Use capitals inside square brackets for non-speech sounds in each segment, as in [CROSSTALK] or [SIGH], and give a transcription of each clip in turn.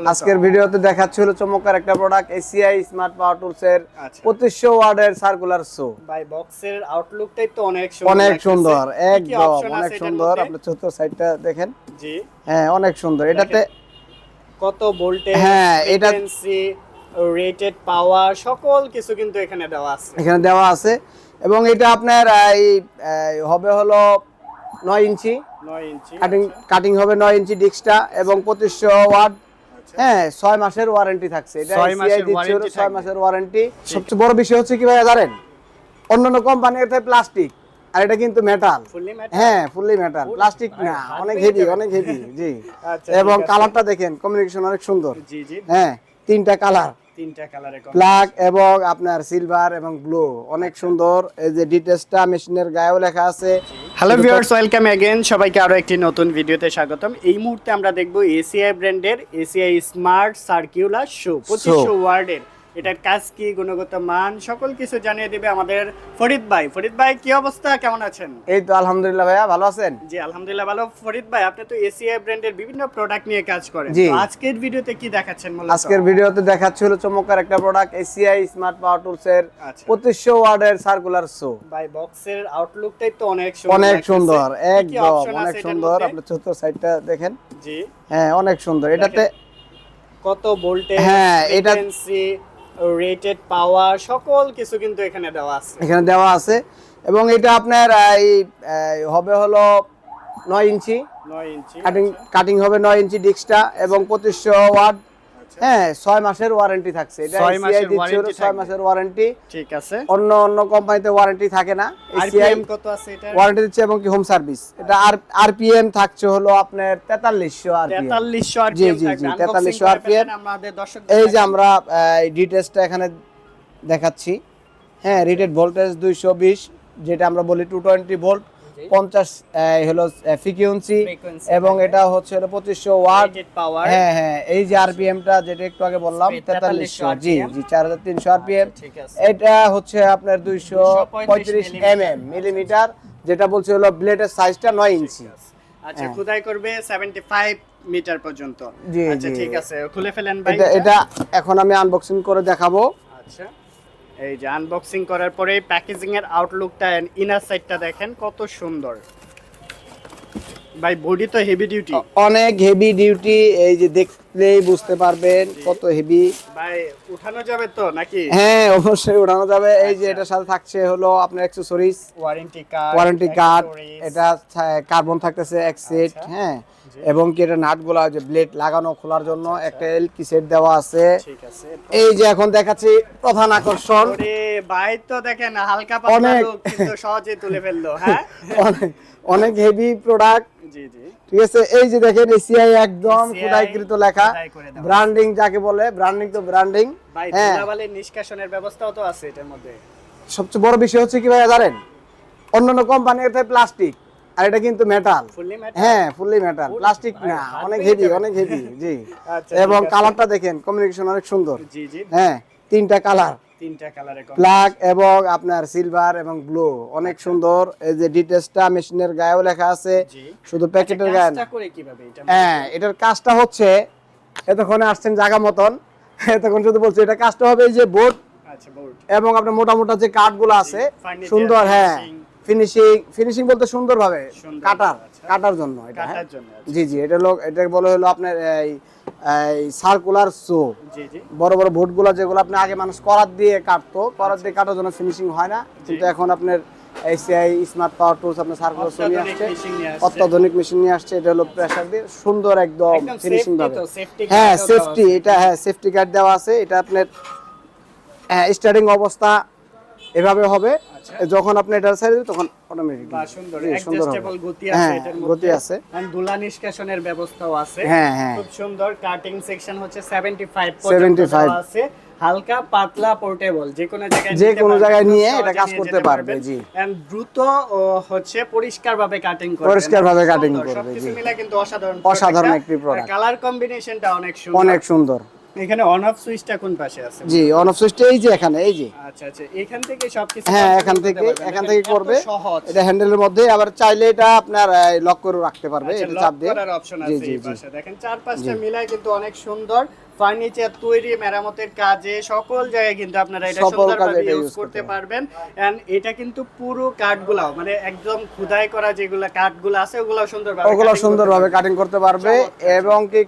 আজকের ভিডিওতে দেখাচ্ছি হলো চমৎকার একটা product ACI smart power tools এর আচ্ছা। পঁচিশশো ওয়ার্ডের সার্কুলার শো ভাই বক্সের আউটলুকটাই তো অনেক সুন্দর অনেক সুন্দর একদম অনেক সুন্দর? আপনার চতুর্থ সাইডটা দেখেন। জি। হ্যাঁ অনেক সুন্দর। এটাতে কত ভোল্টেজ হ্যাঁ, এটা- রেটেড পাওয়ার সকল কিছু কিন্তু এখানে দেওয়া আছে। এখানে দেওয়া আছে। এবং এটা আপনার এই হবে হলো নয় ইঞ্চি। 9 ইঞ্চি কাটিং কাটিং হবে নয় ইঞ্চি ডিস্কটা এবং পঁচিশশো ওয়াট হ্যাঁ ছয় মাসের ওয়ারেন্টি থাকছে। এটা মাসের ওয়ারেন্টি সবচেয়ে বড় বিষয় হচ্ছে কি ভাই জানেন? অন্যান্য কোম্পানির প্লাস্টিক আর এটা কিন্তু মেটাল হ্যাঁ ফুললি মেটাল প্লাস্টিক না অনেক হেভি অনেক হেভি জি। আচ্ছা, এবং কালারটা দেখেন কমিউনিকেশন অনেক সুন্দর। জি জি। হ্যাঁ তিনটা কালার তিনটা কালারে ব্ল্যাক এবং আপনার সিলভার এবং ব্লু অনেক সুন্দর। এই যে ডিটেলসটা মেশিনের গায়েও লেখা আছে। হ্যালো ভিউয়ার্স ওয়েলকাম এগেন সবাইকে আরও একটি নতুন ভিডিওতে স্বাগতম। এই মুহূর্তে আমরা দেখব এসিআই ব্র্যান্ডের এসিআই স্মার্ট সার্কিউলার শো পঁচিশশো ওয়ার্ডের এটার কাজ কি গুণগত মান সকল কিছু জানিয়ে দিবে আমাদের ফরিদ ভাই। ফরিদ ভাই কি অবস্থা? কেমন আছেন? এই তো আলহামদুলিল্লাহ ভাইয়া ভালো আছেন? জি আলহামদুলিল্লাহ ভালো। ফরিদ ভাই আপনি তো এসিআই ব্র্যান্ডের বিভিন্ন প্রোডাক্ট নিয়ে কাজ করেন। তো আজকের ভিডিওতে কি দেখাচ্ছেন মূলত? আজকের ভিডিওতে দেখাচ্ছি হলো চমৎকার একটা product ACI smart power tools এর আচ্ছা। পঁচিশশো ওয়ার্ডের সার্কুলার শো ভাই বক্সের আউটলুকটাই তো অনেক সুন্দর অনেক সুন্দর একদম অনেক সুন্দর? আপনার চতুর্থ সাইডটা দেখেন। জি। হ্যাঁ অনেক সুন্দর। এটাতে কত ভোল্টেজ হ্যাঁ, এটা- রেটেড পাওয়ার সকল কিছু কিন্তু এখানে দেওয়া আছে। এখানে দেওয়া আছে। এবং এটা আপনার এই হবে হলো নয় ইঞ্চি। 9 ইঞ্চি কাটিং কাটিং হবে নয় ইঞ্চি ডিস্কটা এবং পঁচিশশো ওয়াট আচ্ছা। হ্যাঁ ছয় মাসের ওয়ারেন্টি থাকছে। এটা মাসের ওয়ারেন্টি ঠিক আছে। অন্য অন্য কোম্পানিতে ওয়ারেন্টি থাকে না। এসিআই আরপিএম কত আছে এটা ওয়ারেন্টি দিচ্ছে এবং কি হোম সার্ভিস এটা আর আরপিএম থাকছে হলো আপনার তেতাল্লিশশো আরপিএম 4300 জি, আরপিএম জি, জি, Unboxing 4300 করে আমাদের দর্শক এই যে আমরা ডিটেলসটা এখানে দেখাচ্ছি। হ্যাঁ রিটেড ভোল্টেজ দুইশো বিশ যেটা আমরা বলি টু টোয়েন্টি ভোল্ট পঞ্চাশ হলো ফ্রিকুয়েন্সি এবং এটা হচ্ছে হলো পঁচিশশো ওয়াট। হ্যাঁ হ্যাঁ এই যে আরপিএমটা যেটা একটু আগে বললাম তেতাল্লিশশো জি জি চার হাজার তিনশো আরপিএম। এটা হচ্ছে আপনার দুইশো পঁয়ত্রিশ এম এম মিলিমিটার যেটা বলছে হলো ব্লেডের সাইজটা নয় ইঞ্চি আচ্ছা খুদাই করবে 75 মিটার পর্যন্ত। হ্যাঁ। আচ্ছা ঠিক আছে খুলে ফেলেন ভাই। এটা এখন আমি আনবক্সিং করে দেখাবো। আচ্ছা। এই যে আনবক্সিং করার পরে প্যাকেজিং এর আউটলুকটা ইনার সাইডটা দেখেন কত সুন্দর। ভাই বডি তো হেভি ডিউটি অনেক হেভি ডিউটি এই যে দেখলেই বুঝতে পারবেন কত হেভি ভাই উঠানো যাবে তো নাকি? হ্যাঁ অবশ্যই উঠানো যাবে। এই যে আচ্ছা। এটার সাথে থাকছে হলো আপনার accessories warranty card warranty card এটা কার্বন থাকতেছে এক সেট আচ্ছা। হ্যাঁ। এবং কি এটা নাটগুলো যে ব্লেড লাগানো খোলার জন্য একটা এলকি সেট দেওয়া আছে। এই যে এখন দেখাচ্ছি প্রধান আকর্ষণ। ভাই তো দেখেন হালকা পাতলা কিন্তু সহজে তুলে ফেলল হ্যাঁ? [LAUGHS] অনেক হেভি প্রোডাক্ট ঠিক আছে এই যে দেখেন এসিআই একদম খোদাইকৃত লেখা। ব্র্যান্ডিং যাকে বলে ব্র্যান্ডিং তো ব্র্যান্ডিং হ্যাঁ। নিষ্কাশনের ব্যবস্থাও তো আছে এটার মধ্যে। সবচেয়ে বড় বিষয় হচ্ছে কি ভাই জানেন? অন্যান্য কোম্পানির প্লাস্টিক আর এটা কিন্তু মেটাল হ্যাঁ ফুললি মেটাল প্লাস্টিক না অনেক হেভি অনেক হেভি জি। [LAUGHS] আচ্ছা, এবং কালারটা দেখেন কমিউনিকেশন অনেক সুন্দর। হ্যাঁ তিনটা কালার তিনটা কালারে ব্ল্যাক এবং আপনার সিলভার এবং ব্লু অনেক সুন্দর। এই যে ডিটেলসটা মেশিনের গায়েও লেখা আছে শুধু প্যাকেটের গায়ে না। হ্যাঁ এটার কাজটা হচ্ছে এতক্ষণে আসছেন জায়গা মতন [LAUGHS] এতক্ষণ শুধু বলছি এটা কাজটা হবে এই যে বোর্ড আচ্ছা এবং আপনার মোটা মোটা যে কাঠগুলো আছে সুন্দর হ্যাঁ। ফিনিশিং ফিনিশিং বলতে সুন্দর ভাবে সুন্দর, কাটার আচ্ছা। কাটার জন্য এটা হ্যাঁ? আচ্ছা। জি জি এটা লোক এটা বলে হলো আপনার এই এই সার্কুলার সো বড় বড় বোর্ডগুলো যেগুলো আপনি আগে মানুষ করার দিয়ে কাটতো করার দিয়ে কাটার জন্য ফিনিশিং হয় না। কিন্তু এখন আপনার এসিআই স্মার্ট পাওয়ার টুলস আপনার সার্কুলার সো নিয়ে আসছে। অত্যাধুনিক মেশিন নিয়ে আসছে এটা হলো প্রেসার দিয়ে সুন্দর একদম ফিনিশিং ভাবে। হ্যাঁ সেফটি এটা হ্যাঁ সেফটি গার্ড দেওয়া আছে। এটা আপনার হ্যাঁ স্টার্টিং অবস্থা এভাবে হবে। আচ্ছা। যখন আপনি এটা ছেড়ে দিবেন তখন অটোমেটিক সুন্দর সুন্দর গতি আছে হ্যাঁ এটার মধ্যে। গতি আছে ধুলা নিষ্কাশনের ব্যবস্থাও আছে। হ্যাঁ, হ্যাঁ। খুব সুন্দর কাটিং সেকশন হচ্ছে 75 75 পর্যন্ত আছে। হালকা পাতলা পোর্টেবল যে কোনো জায়গায় যে কোনো জায়গায় নিয়ে এটা কাজ করতে পারবে। জি। And দ্রুত হচ্ছে পরিষ্কার ভাবে কাটিং করবে পরিষ্কারভাবে কাটিং করবে, সবকিছু জি। মিলে কিন্তু অসাধারণ অসাধারণ একটি product। কালার কম্বিনেশনটা অনেক সুন্দর। অনেক সুন্দর। এখানে অন অফ সুইচটা কোন পাশে আছে? জি অন অফ সুইচটা এই যে এখানে এই যে। আচ্ছা আচ্ছা এখান থেকে সবকিছু হ্যাঁ এখান থেকে এখান থেকে করবে। সহজ। এটা হ্যান্ডেলের মধ্যে আবার চাইলে এটা আপনার লক করে রাখতে পারবে আচ্ছা, এটা চাপ দিয়ে। জি জি দেখেন চার পাঁচটা মিলায় কিন্তু অনেক সুন্দর ফার্নিচার তৈরি মেরামতের কাজে সকল জায়গায় কিন্তু আপনারা এটা সুন্দরভাবে ইউজ করতে পারবেন। এন্ড এটা কিন্তু পুরো কাঠগুলাও মানে একদম খোদাই করা যেগুলো কাঠগুলো আছে ওগুলো সুন্দরভাবে ওগুলো সুন্দরভাবে কাটিং করতে পারবে এবং কি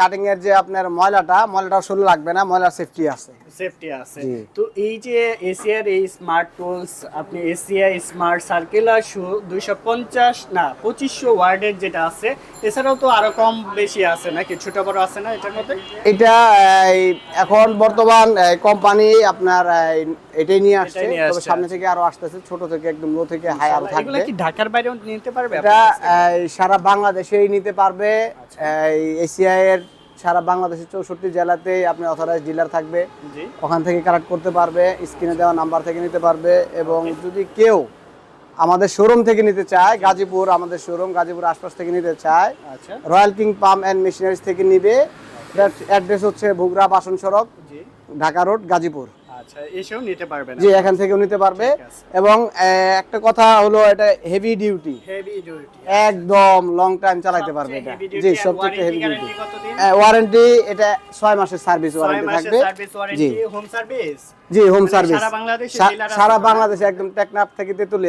কাটিং এর যে আপনার ময়লাটা ময়লাটা শুরু লাগবে না ময়লার সেফটি আছে। সেফটি আছে। তো এই যে এসিআর এই স্মার্ট টুলস আপনি এসিআই স্মার্ট সার্কুলার শু দুইশো পঞ্চাশ না পঁচিশশো ওয়ার্ডের যেটা আছে এছাড়াও তো আরও কম বেশি আছে নাকি? ছোট বড় আছে না এটার মধ্যে? এটা এখন বর্তমান কোম্পানি আপনার এটাই নিয়ে আসছে। তবে সামনে আচ্ছা। থেকে আরও আসতেছে ছোট থেকে একদম লো থেকে হাই আরও থাকবে কি ঢাকার বাইরেও নিতে পারবে এটা সারা বাংলাদেশেই নিতে পারবে। এই এসিআই এর সারা বাংলাদেশের চৌষট্টি জেলাতেই আপনি অথরাইজ ডিলার থাকবে। জি। ওখান থেকে কালেক্ট করতে পারবে স্ক্রিনে দেওয়া নাম্বার থেকে নিতে পারবে এবং যদি কেউ আমাদের শোরুম থেকে নিতে চায় গাজীপুর আমাদের শোরুম গাজীপুর আশপাশ থেকে নিতে চায় আচ্ছা। Royal king pump and machineries থেকে নিবে। অ্যাড্রেস হচ্ছে বুগরা বাসন সড়ক ঢাকা রোড গাজীপুর। আচ্ছা এসেও নিতে পারবেন জি এখান থেকেও নিতে পারবে। এবং একটা কথা হলো এটা হেভি ডিউটি হেভি ডিউটি একদম লং টাইম চালাতে পারবে এটা। জি সবচেয়ে হেভি ডিউটি ওয়ারেন্টি এটা ছয় মাসের সার্ভিস ওয়ারেন্টি থাকবে। জি। হোম সার্ভিস জি হোম মানে সার্ভিস সারা বাংলাদেশে একদম টেকনাফ থেকে তেতুলে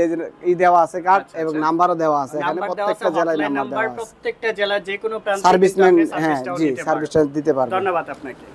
ই দেওয়া আছে কার্ড আচ্ছা, এবং আচ্ছা। নাম্বারও দেওয়া আছে। এখানে প্রত্যেকটা জেলায় নাম্বার দেওয়া আছে। প্রত্যেকটা জেলার যে কোনো প্রান্তে সার্ভিসম্যান হ্যাঁ জি। সার্ভিসটা দিতে পারবে ধন্যবাদ আপনাকে।